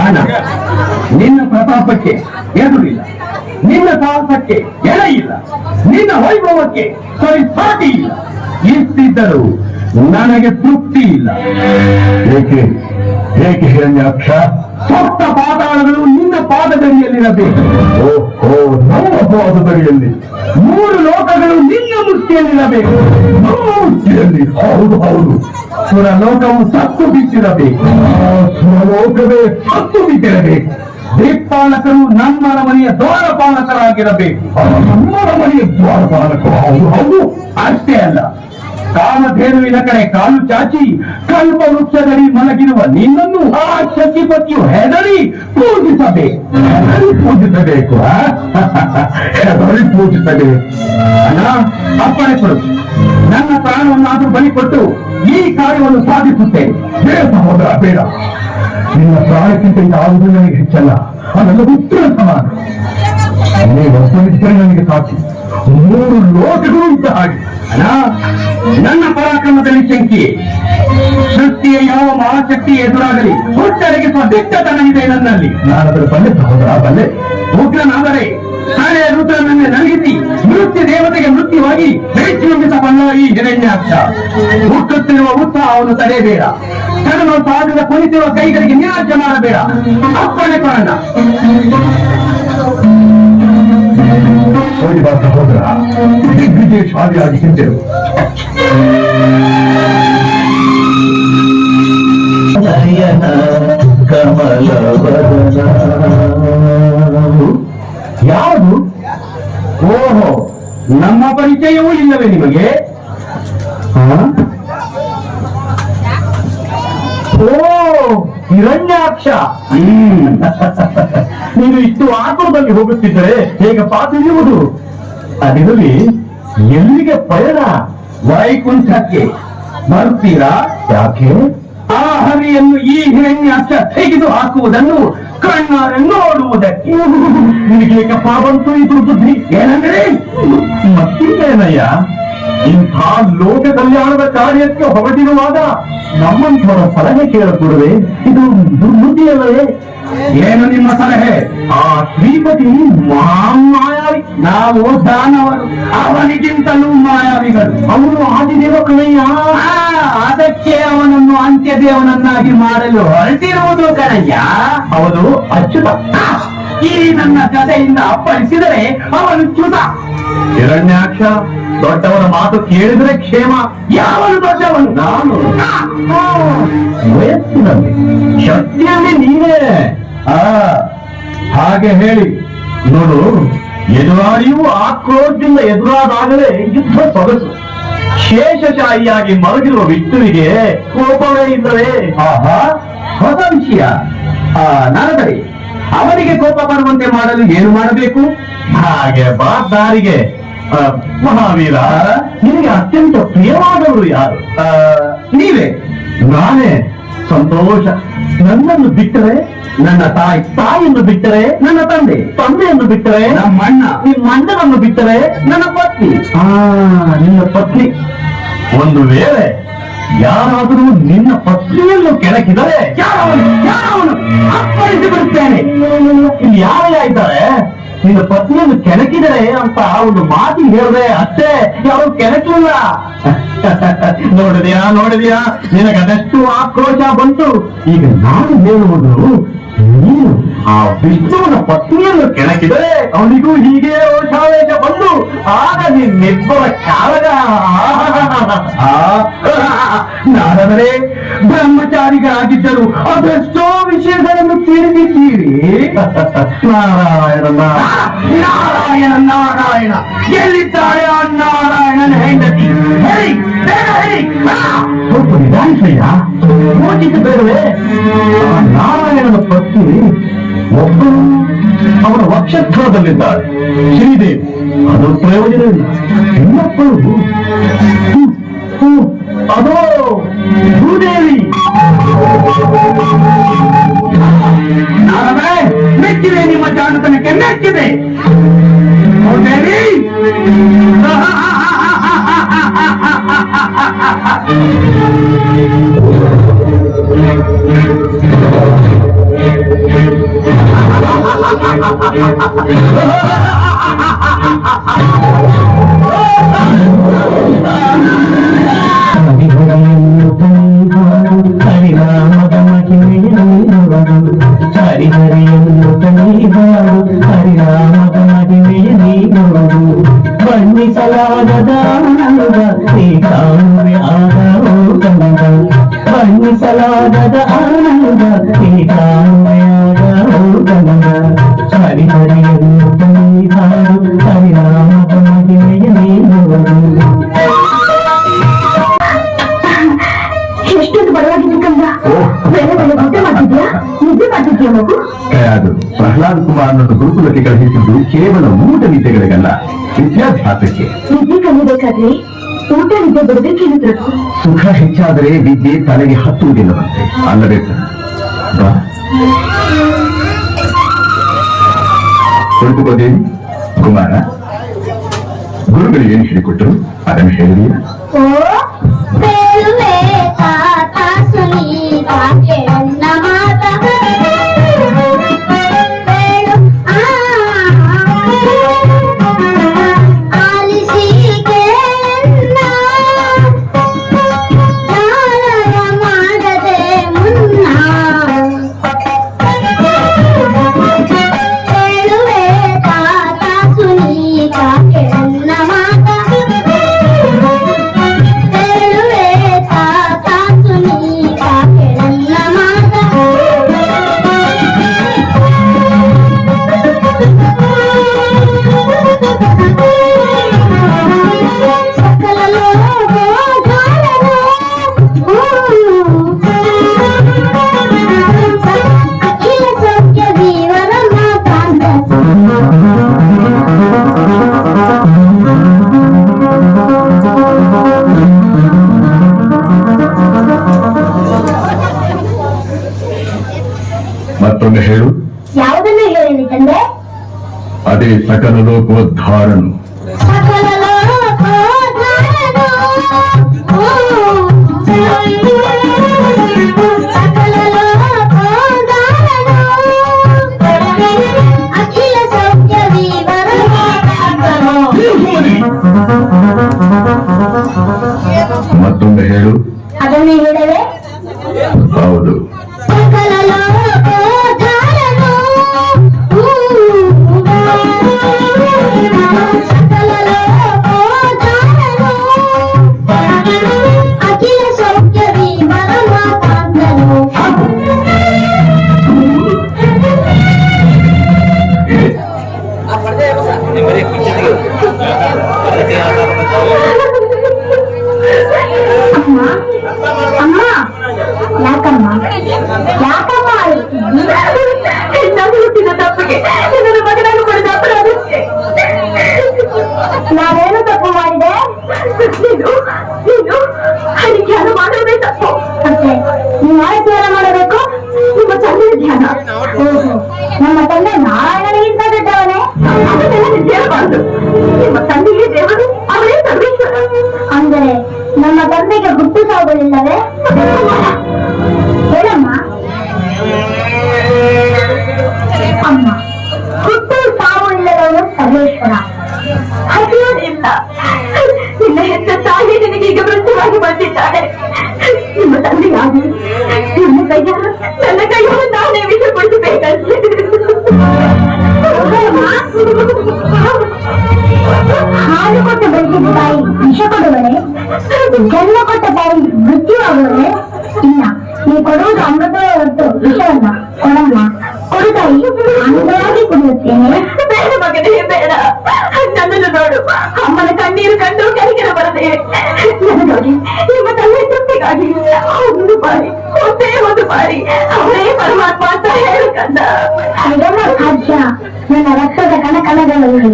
ಹಣ. ನಿನ್ನ ಪ್ರತಾಪಕ್ಕೆ ಎದುರಿಲ್ಲ. ನಿನ್ನ ಸಾಹಸಕ್ಕೆ ಎಳೆ ಇಲ್ಲ. ನಿನ್ನ ವೈಭವಕ್ಕೆ ಸರಿ ಸಾಟಿ ಇಲ್ಲ. ಇಷ್ಟಿದ್ದರೂ ನನಗೆ ತೃಪ್ತಿ ಇಲ್ಲ. ಏಕೆ? ಏಕೆ ಹಿರಣ್ಯಾಕ್ಷ? ಸೊತ್ತ ಪಾತಾಳಗಳು ಪಾದದಡಿಯಲ್ಲಿರಬೇಕು. ನಮ್ಮ ಪಾದದಡಿಯಲ್ಲಿ. ಮೂರು ಲೋಕಗಳು ನಿನ್ನ ಮುಷ್ಟಿಯಲ್ಲಿರಬೇಕು. ನಮ್ಮ ಮುಷ್ಟಿಯಲ್ಲಿ ಹೌದು ಹೌದು. ಸುರಲೋಕವು ಸತ್ತು ಬಿಟ್ಟಿರಬೇಕು ಸುರಲೋಕವೇ ಸತ್ತು ಬಿಟ್ಟಿರಬೇಕು ದಿಕ್ಪಾಲಕರು ನಮ್ಮ ಮನೆಯ ದ್ವಾರಪಾಲಕರಾಗಿರಬೇಕು. ನಮ್ಮ ಮನೆಯ ದ್ವಾರಪಾಲಕ ಹೌದು ಹೌದು. ಅಷ್ಟೇ ಅಲ್ಲ ಕಾಮಧೇನುವಿನ ಕಡೆ ಕಾಲು ಚಾಚಿ, ಕಲ್ಪ ವೃಕ್ಷದಲ್ಲಿ ಮಲಗಿರುವ ನಿನ್ನನ್ನು ಆ ಶಚಿಪತಿಯು ಹೆದರಿ ಪೂಜಿಸಬೇಕು. ಪೂಜಿಸಬೇಕು? ಹೆದರಿ ಪೂಜಿಸಬೇಕು. ಅಣ್ಣ, ಅಪ್ಪಣೆ ಕೊಡು. ನನ್ನ ಪ್ರಾಣವನ್ನಾದ್ರೂ ಬಲಿ ಕೊಟ್ಟು ಈ ಕಾರ್ಯವನ್ನು ಸಾಧಿಸುತ್ತೇನೆ. ಬೇಡ ಸಹೋದರ, ಬೇಡ. ನಿನ್ನ ಪ್ರಾಣಕ್ಕಿಂತ ಯಾವುದು ನನಗೆ ಹೆಚ್ಚಲ್ಲ. ಅದನ್ನು ಉತ್ತರ ಸಮಾನ ನೀವು ಒಬ್ಬನಿದ್ದರೆ ನನಗೆ ಸಾಕ್ಷಿ. ಮೂರು ಲೋಕಗಳು ಇದ್ದ ಹಾಗೆ. ಅಣ್ಣ ನನ್ನ ಪರಾಕ್ರಮದಲ್ಲಿ ಶಂಕೆ. ಸೃಷ್ಟಿಯ ಯಾವ ಮಹಾಶಕ್ತಿ ಎದುರಾಗಲಿ ಹುಟ್ಟರಿಗೆ ಸ್ವದಿಟ್ಟತನವಿದೆ ನನ್ನಲ್ಲಿ. ನಾನದರ ಬಲ್ಲೆ ಸಹೋದರ ಬಲ್ಲೆ ಉಗ್ರನಾದರೆ ಹಳೆಯ ರುದ್ರನನ್ನೇ ನಲಗಿಸಿ, ಮೃತ್ಯು ದೇವತೆಗೆ ಮೃತ್ಯುವಾಗಿ ಬೆಚ್ಚಿನುಂಬಿಸಬಲ್ಲ ಈ ಹಿರಣ್ಯಾಕ್ಷ. ಹುಟ್ಟುತ್ತಿರುವ ಉತ್ಸಾಹವನ್ನು ತಡೆಯಬೇಡ. ಕಡಲು ಪಾದದ ಕುಳಿತಿರುವ ಕೈಗಳಿಗೆ ನಿರಾಜ್ಯ ಮಾಡಬೇಡ. ಅಪ್ಪಣೆ ಕೊಡಣ್ಣ ಬಾ ಸಹೋದರ ದಿಗ್ವಿಜಯಶಾಲಿಯಾಗಿ ಹಿಂದಿರು ನಯನ ಹಿಂದೆರು ಯಾವುದು? ಓಹೋ, ನಮ್ಮ ಪರಿಚಯವೂ ಇಲ್ಲವೇ ನಿಮಗೆ? ಓ, ಹಿರಣ್ಯಾಕ್ಷ. ನೀನು ಇಷ್ಟು ಆಕುಳದಲ್ಲಿ ಹೋಗುತ್ತಿದ್ದರೆ ಹೇಗಪ್ಪ ತಿಳಿಯುವುದು ಅದಿರಲಿ ಎಲ್ಲಿಗೆ ಪಯಣ? ವೈಕುಂಠಕ್ಕೆ. ಬರ್ತೀರಾ ಯಾಕೆ? ಆ ಹರಿಯನ್ನು ಈ ಹಿರಣ್ಯಾಕ್ಷ ತೆಗೆದು ಹಾಕುವುದನ್ನು ಕಣ್ಣಾರೆ ನೋಡುವುದಕ್ಕೆ. ನಿಮಗೆ ಪಾವಂತು ಇದು ಬುದ್ಧಿ ಏನಂದ್ರೆ? ಮತ್ತಿನ್ನೇನಯ್ಯ ಇಂಥ ಲೋಕ ಕಲ್ಯಾಣದ ಕಾರ್ಯಕ್ಕೆ ಹೊರಟಿರುವಾಗ ನಮ್ಮಂಥವರ ಸಲಹೆ ಕೇಳಕೂಡದೆ ಇದು ದುರ್ಬುದ್ಧಿಯಲ್ಲವೇ? ಏನು ನಿಮ್ಮ ಸಲಹೆ? ಆ ಶ್ರೀಪತಿ ಮಹಾಮಾಯಾವಿ. ನಾವು ದಾನವರು. ಅವನಿಗಿಂತಲೂ ಮಾಯಾವಿಗಳು. ಅವನು ಆದಿದೇವ ಕಣಯ್ಯ ಅದಕ್ಕೆ ಅವನನ್ನು ಅಂತ್ಯದೇವನನ್ನಾಗಿ ಮಾಡಲು ಹೊರಟಿರುವುದು ಕಣಯ್ಯ ಅವನು ಅಚ್ಚುತ ಈ ನನ್ನ ಕಥೆಯಿಂದ ಅಪ್ಪಳಿಸಿದರೆ ಅವನು ಚ್ಯುತ. ಹಿರಣ್ಯಾಕ್ಷ ದೊಡ್ಡವರ ಮಾತು ಕೇಳಿದ್ರೆ ಕ್ಷೇಮ ಯಾವನು ದೊಡ್ಡವನು ನಾನು. ವಯಸ್ಸಿನಲ್ಲಿ ಶಕ್ತಿಯಲ್ಲಿ ನೀನೇ. ಆ, ಹಾಗೆ ಹೇಳಿ. ನೋಡು ಎದುರಾಳಿಯೂ ಆಕ್ರೋಶದಿಂದ ಎದುರಾದಾಗಲೇ ಯುದ್ಧ ಸೊಗಸು. ಶೇಷಶಾಹಿಯಾಗಿ ಮರಗಿರುವ ವಿಷ್ಣುವಿಗೆ ಕೋಪವೇ ಇಲ್ಲವೇ? ಆಹಾ. ಹೊಸ ವಿಷಯ. ಆ, ಅವನಿಗೆ ಕೋಪ ಬರುವಂತೆ ಮಾಡಲು ಏನು ಮಾಡಬೇಕು? ಹಾಗೆ ಬಾ ದಾರಿಗೆ ಮಹಾವೀರ ನಿಮಗೆ ಅತ್ಯಂತ ಪ್ರಿಯವಾದವರು ಯಾರು? ಆ, ನೀವೇ. ನಾನೇ. ಸಂತೋಷ. ನನ್ನನ್ನು ಬಿಟ್ಟರೆ ನನ್ನ ತಾಯಿ. ತಾಯಿಯನ್ನು ಬಿಟ್ಟರೆ ನನ್ನ ತಂದೆ. ತಂದೆಯನ್ನು ಬಿಟ್ಟರೆ ನಮ್ಮ ಅಣ್ಣ ನಿಮ್ಮ ಅಣ್ಣನನ್ನು ಬಿಟ್ಟರೆ ನನ್ನ ಪತ್ನಿ. ಆ ನಿನ್ನ ಪತ್ನಿ. ಒಂದು ವೇಳೆ ಯಾರಾದರೂ ನಿನ್ನ ಪತ್ನಿಯನ್ನು ಕೆಣಕಿದರೆ ಯಾರವನು? ಯಾರವನು? ಅಪ್ಪಳಿಸಿ ಬಿಡುತ್ತೇನೆ. ಇಲ್ಲಿ ಯಾರೇ ಆಯ್ತಾರೆ ನಿನ್ನ ಪತ್ನಿಯನ್ನು ಕೆಣಕಿದರೆ ಅಂತ ಒಂದು ಮಾತಿ ಹೇಳಿದ್ರೆ ಅಷ್ಟೇ, ಯಾರು ಕೆಣಕಿಲ್ಲ. ನೋಡಿದ್ಯಾ ನೋಡಿದ್ಯಾ, ನಿನಗದಷ್ಟು ಆಕ್ರೋಶ ಬಂತು. ಈಗ ನಾನು ಹೇಳುವುದು, ನೀನು ಆ ವಿಷ್ಣುವನ ಪತ್ನಿಯನ್ನು ಕೆಣಕಿದರೆ ಅವನಿಗೂ ಹೀಗೆ ಶಾಲೆಗೆ ಬಂದು ಆಗ ನಿನ್ನಿಬ್ಬರ ಆ, ನಾರದರೆ ಬ್ರಹ್ಮಚಾರಿಗಳಾಗಿದ್ದರು ಅದೆಷ್ಟೋ ವಿಷಯಗಳನ್ನು ತಿಳಿದಿದ್ದೀರಿ ನಾರಾಯಣ ನಾರಾಯಣ ನಾರಾಯಣ. ಎಲ್ಲಿದ್ದಾಳೆ ಆ ನಾರಾಯಣನ ಹೆಂಡತಿ! ಸ್ವಲ್ಪ ನಿಧಾನಿಸಯ್ಯ? ಯೋಚಿಸಬೇಡವೇ ನಾರಾಯಣನ ಪತ್ನಿ ಒಬ್ಬಳು ಅವರ ವಕ್ಷಸ್ಥಳದಲ್ಲಿದ್ದಾಳೆ. ಶ್ರೀದೇವಿ. ಅದು ಪ್ರಯೋಜನವಿಲ್ಲ ಇನ್ನೊಬ್ಬಳು ಅದೋ, ಭೂದೇವಿ. ಮೆಚ್ಚಿದೆ ನಿಮ್ಮ ಜಾಣತನಕ್ಕೆ, ಮೆಚ್ಚಿದೆ. ಭೂದೇವಿ! ಹರಿನಾಮದ Hahaha. ಮಾಡ್ತಿದ್ಯಾ ಮಗು ಅದು ಪ್ರಹ್ಲಾದ್ ಕುಮಾರ್ ಅನ್ನೋದು ಗುರುಕುಲಕ್ಕೆ ಕಳುಹಿಸಿದ್ದು ಕೇವಲ ಮೂಟ ವಿದ್ಯೆಗಳಿಗಲ್ಲ ವಿದ್ಯಾಭ್ಯಾಸಕ್ಕೆ ನಿದ್ದೆ ಕಲಿಬೇಕಾದ್ರೆ ಊಟ ನಿದ್ದೆ ಬಿಡಬೇಕೇನಿದ್ರು ಸುಖ ಹೆಚ್ಚಾದರೆ ವಿದ್ಯೆ ತಲೆಗೆ ಹತ್ತುವುದಿಲ್ಲವಂತೆ ಅಲ್ಲವೇ ಸರ್? ಬಾ. ಕುಳಿತುಕೋದೇವಿ ಕುಮಾರ ಗುರುಗಳು ಏನು ಹೇಳಿಕೊಟ್ಟರು ಅದನ್ನು ಹೇಳಿದೀಯ ಯಾವುದನ್ನು ಹೇಳಲಿ ತಂದೆ ಅದೇ ಸಕಲ ಲೋಕೋದ್ಧಾರನು ಸಕಲ ಲೋಕಧಾರನು ಸಕಲ ಲೋಕಧಾರನು ಅಖಿಲ ಸತ್ಯ ವಿವರ ಮತ್ತೊಮ್ಮೆ ಹೇಳು ಅದನ್ನೇ ಹೇಳವೆ ಹೌದು ನೀನು ನೀನು ಧ್ಯಾನ ಮಾಡಬೇಕಪ್ಪ. ಅಂತೆ ನೀವು ಯಾರ ಧ್ಯಾನ ಮಾಡಬೇಕು? ನಿಮ್ಮ ತಂದೆಯ ಧ್ಯಾನ. ನಿಮ್ಮ ತಂದೆಯಾಗಿ ನನ್ನ ಕೈಯ ನನ್ನ ಕೈಯನ್ನು ನಾನೇ ವಿಷಪಡಿಸಬೇಕಂತೆ ಹಾಲು ಕೊಟ್ಟ ಬೆಳೆಸಿದ ತಾಯಿ ವಿಷ ಕೊಡುವರೆ ಜನ್ಮ ಕೊಟ್ಟ ತಾಯಿ ಮೃತ್ಯುವಾಗುವರೆ ಇಲ್ಲ ನೀ ಕೊಡುವುದು ಅಮೃತವೇ ಹೊರತು ವಿಷವಲ್ಲ ಕೊಡಮ್ಮ ಕೊಡು ತಾಯಿ ಆನಂದವಾಗಿ ಕುಡಿಯುತ್ತೇನೆ ಬೇಡ ಮಗನೇ ಬೇಡ ನನ್ನನ್ನು ನೋಡು ಅಮ್ಮನ ಕಣ್ಣೀರು ಕಂಡು ಕರಿಗಿರ ಬರದೆ ನನಗಾಗಿ ನಿಮ್ಮ ತಂದೆ ತೃಪ್ತಿಗಾಗಿ ಒಂದು ಬಾರಿ ಒಂದೇ ಒಂದು ಬಾರಿ, ಅವರೇ ಪರಮಾತ್ಮ ಅಂತ ಹೇಳ್ಕಂಡ ಸಾಧ್ಯ ನನ್ನ ರಕ್ತದ ಕಣಕಣಗಳಲ್ಲಿ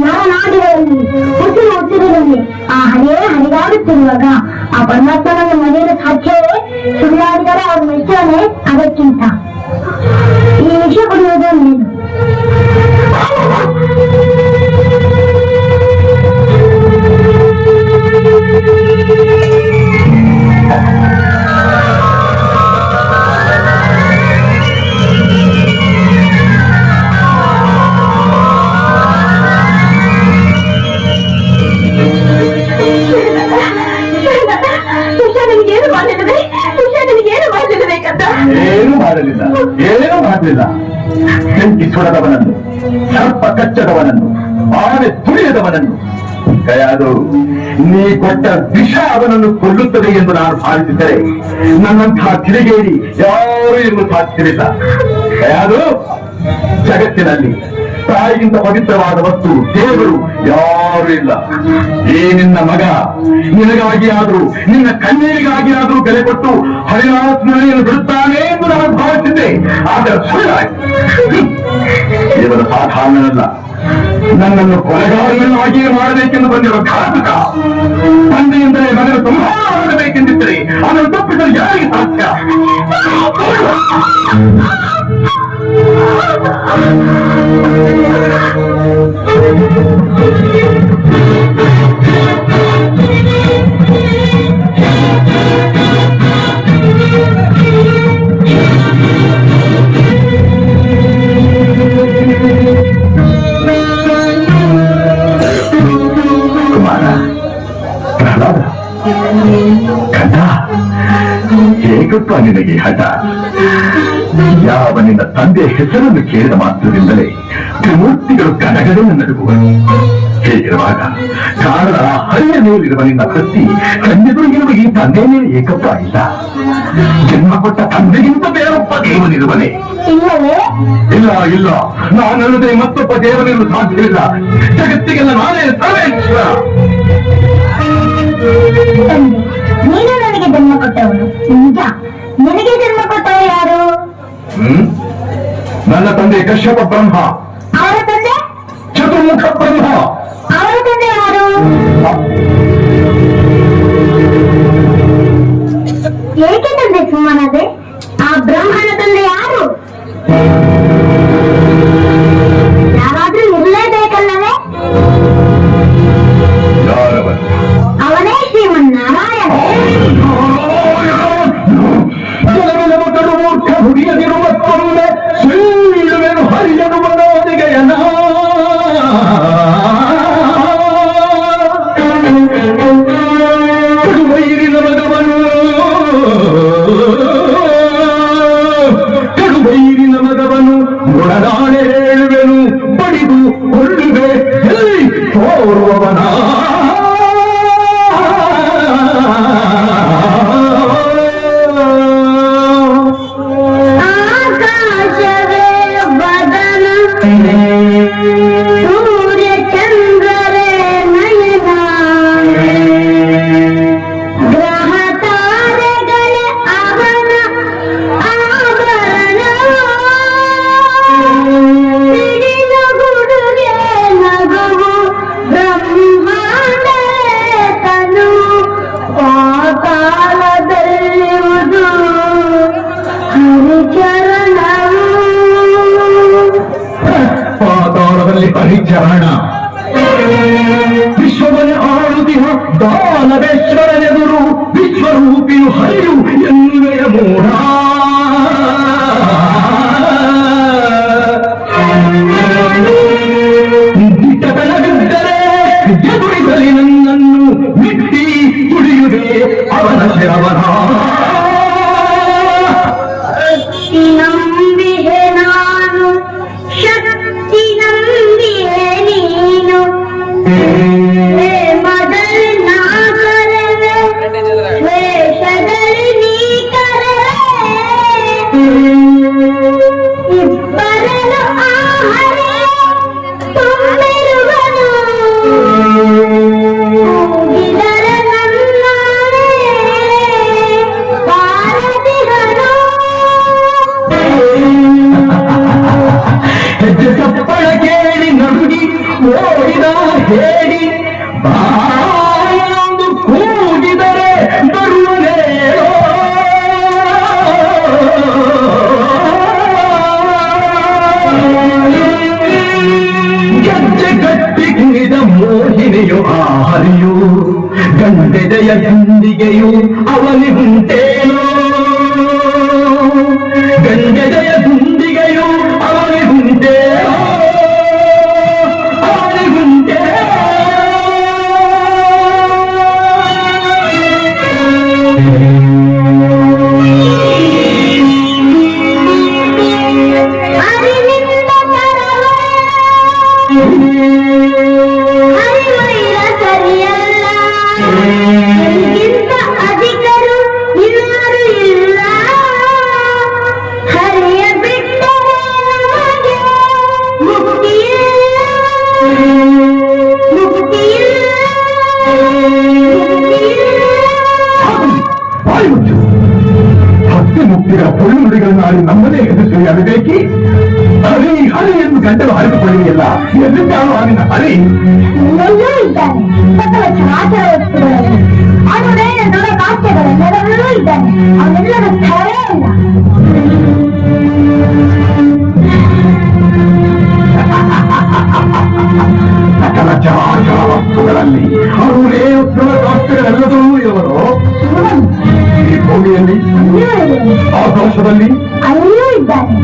ನಾಡಿಗಳಲ್ಲಿ ಹುಟ್ಟಿನ ಹುಟ್ಟಿನಲ್ಲಿ ಆ ಹರಿಯೇ ಹರಿದಾಡುತ್ತಿರುವಾಗ ಆ ಪರಮಾತ್ಮನನ್ನು ಮರೆಯಲು ಸಾಧ್ಯವೇ? ಸುಳ್ಳಾಡಿದರೆ ಅವ್ರ ಮೆಚ್ಚೋನೆ ಅದಕ್ಕಿಂತ ಮಾಡಲಿಲ್ಲ ಬೆಂಕಿ ಸುಡದವನನ್ನು ಸರ್ಪ ಕಚ್ಚದವನನ್ನು ಆನೆ ತುಳಿಯದವನನ್ನು ಕಯಾದು ನೀ ಕೊಟ್ಟ ವಿಷ ಅವನನ್ನು ಕೊಲ್ಲುತ್ತದೆ ಎಂದು ನಾನು ಭಾವಿಸಿದ್ದರೆ ನನ್ನಂತಹ ತಿರುಗೇರಿ ಯಾರು ಎಂದು ಸಾಧ್ಯವಿಲ್ಲ. ಕಯಾದು ಜಗತ್ತಿನಲ್ಲಿ ತಾಯಿಗಿಂತ ಪವಿತ್ರವಾದ ವಸ್ತು ದೇವರು ಯಾರು ಇಲ್ಲ ಈ ನಿನ್ನ ಮಗ ನಿನಗಾಗಿ ಆದ್ರೂ ನಿನ್ನ ಕಣ್ಣೀರಿಗಾಗಿ ಆದ್ರೂ ಬೆಲೆ ಕೊಟ್ಟು ಹರಿನಾತ್ಮನೆಯನ್ನು ಬಿಡುತ್ತಾನೆ ಎಂದು ನಾನು ಭಾವಿಸಿದ್ದೆ. ಆದರೆ ದೇವರ ಸಾಧಾರಣನಲ್ಲ. ನನ್ನನ್ನು ಕೊಲೆಗಾರನನ್ನಾಗಿಯೇ ಮಾಡಬೇಕೆಂದು ಬಂದಿರುವ ಘಾತಕ. ತಂದೆಯಿಂದಲೇ ಮಗನ ಸಂಹಾರ ಮಾಡಬೇಕೆಂದಿದ್ದರೆ, ಅದನ್ನು ತಪ್ಪಿಸಲು ಯಾರಿಗೆ ಸಾಧ್ಯ? Ke mana? Kenapa? Kata. Ya ikut pelangi lagi Hatta. ತಂದೆ ಹೆಸರನ್ನು ಕೇಳಿದ ಮಾತ್ರದಿಂದಲೇ ತ್ರಿಮೂರ್ತಿಗಳು ಕಡಗಡೆ ನಡುಗುವರು ಹೀಗಿರುವಾಗ ಕಾರಣ ಹರಿಯ ಮೇಲಿರುವ ನಿನ್ನ ಕತ್ತಿ ಕಣ್ಣೆದುರಿಗಿರುವ ಈ ತಂದೆ ಮೇಲೆ ಏಕಪ್ಪ ಇಲ್ಲ. ಜನ್ಮ ಕೊಟ್ಟ ತಂದೆಗಿಂತ ಬೇರೊಬ್ಬ ದೇವನಿರುವನೆ. ಇಲ್ಲ ಇಲ್ಲ. ನಾನಲ್ಲದೆ ಮತ್ತೊಬ್ಬ ದೇವನಿರಲು ಸಾಧ್ಯವಿಲ್ಲ. ಜಗತ್ತಿಗೆಲ್ಲ ನಾನೇ ಸರ್ವೇಶ್ವರ. ನೀನು ನನಗೆ ಜನ್ಮ ಕೊಟ್ಟವನು. ನಿಜ. ನನಗೆ ಜನ್ಮ ಕೊಟ್ಟವ ಯಾರು? ಹ್ಮ್? ನನ್ನ ತಂದೆ ಕಶ್ಯಪ ಬ್ರಹ್ಮ. ಅವರ ತಂದೆ? ಚತುರ್ಮುಖ ಬ್ರಹ್ಮ. ಅವರ ತಂದೆ ಯಾರು? ಏಕೆ ತಂದೆ ಸುಮ್ಮನದೆ? ಆ ಬ್ರಹ್ಮನ ತಂದೆ ಯಾರು? ಕೇಳಿ ನಡುಗಿ ಓಡಿದ ಹೇಳಿ. ಬಾಯೊಂದು ಕೂಗಿದರೆ ಬರುವನೇಳೋ ಗಜ್ಜೆ ಗಟ್ಟಿ ಕುಣಿದ ಮೋಹಿನಿಯು ಆ ಹರಿಯು ಗಂಡೆದೆಯ ಗಂಡಿಗೆಯು ಗಂಗೆದೆಯ ನಾಳೆ ನಮ್ಮದೇ ಹೆಸರು ಆಗಬೇಕಿ ಹರಿ ಹರಿ ಎಂದು ಗಂಟಲು ಹರಿದುಕೊಳ್ಳುವಿಯಲ್ಲ ಎಲ್ಲಿದ್ದಾಳು ಆಗಿನ ಹರಿ ಇಲ್ಲೆಲ್ಲೂ ಇದ್ದಾನೆ ಸಕಲ ಚರಾಚರ ವಸ್ತುಗಳಲ್ಲಿ ಅವನೇ ದೊಡ್ಡ ಕಾಸ್ಯಗಳೆಲ್ಲರಲ್ಲೂ ಇದ್ದಾನೆ ಅವನೆಲ್ಲರ ಸ್ಥಳವೇ ಇಲ್ಲ ವಸ್ತುಗಳಲ್ಲಿ ಅವರೇ ಉತ್ತಮ ಶಾಸ್ತ್ರಗಳೆಲ್ಲದೂ ಇರುವರು ಶಿವನು ಈ ಭೂಮಿಯಲ್ಲಿ ಅಲ್ಲಿಯೂ ಇದ್ದಾನೆ ಆಕಾಶದಲ್ಲಿ ಅಲ್ಲಿಯೂ ಇದ್ದಾನೆ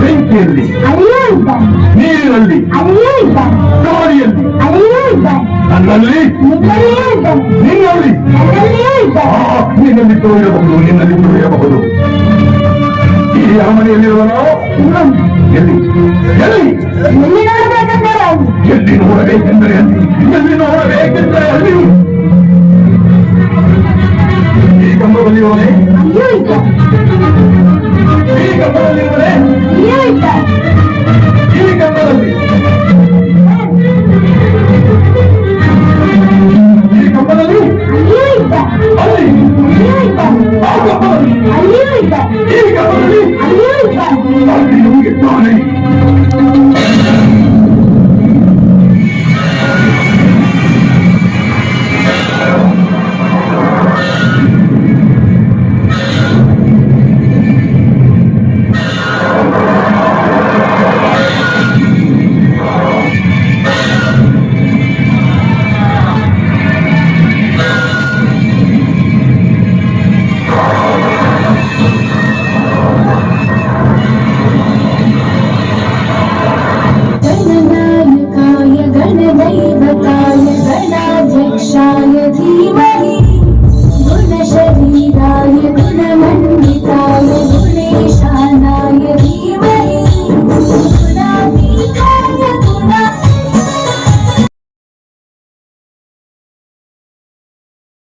ಬೆಂಕಿಯಲ್ಲಿ ಅಲ್ಲಿಯೂ ಇದ್ದಾನೆ ನೀರಿನಲ್ಲಿ ಅಲ್ಲಿಯೂ ಇದ್ದಾನೆ ಗಾಳಿಯಲ್ಲಿ ಅಲ್ಲಿಯೂ ಇದ್ದಾನೆ ನನ್ನಲ್ಲಿ ನಿನ್ನಲ್ಲಿಯೂ ಇದ್ದಾನೆ ನಿನ್ನಲ್ಲಿ ನನ್ನಲ್ಲಿಯೂ ಆ, ಇದ್ದಾನೆ ನಿನ್ನಲ್ಲಿದ್ದು ಇರಬಹುದು ನಿನ್ನಲ್ಲಿದ್ದು ಇರಬಹುದು ಈ ಅರಮನೆಯಲ್ಲಿರುವನೋ ಶಿವನು ಎಲ್ಲಿ ಎಲ್ಲಿ ಎಲ್ಲಿ என்னோட வேகின்றேன் என்னோட வேகின்றேன் நீ கம்பவதியோனே நீ கம்பவதியோனே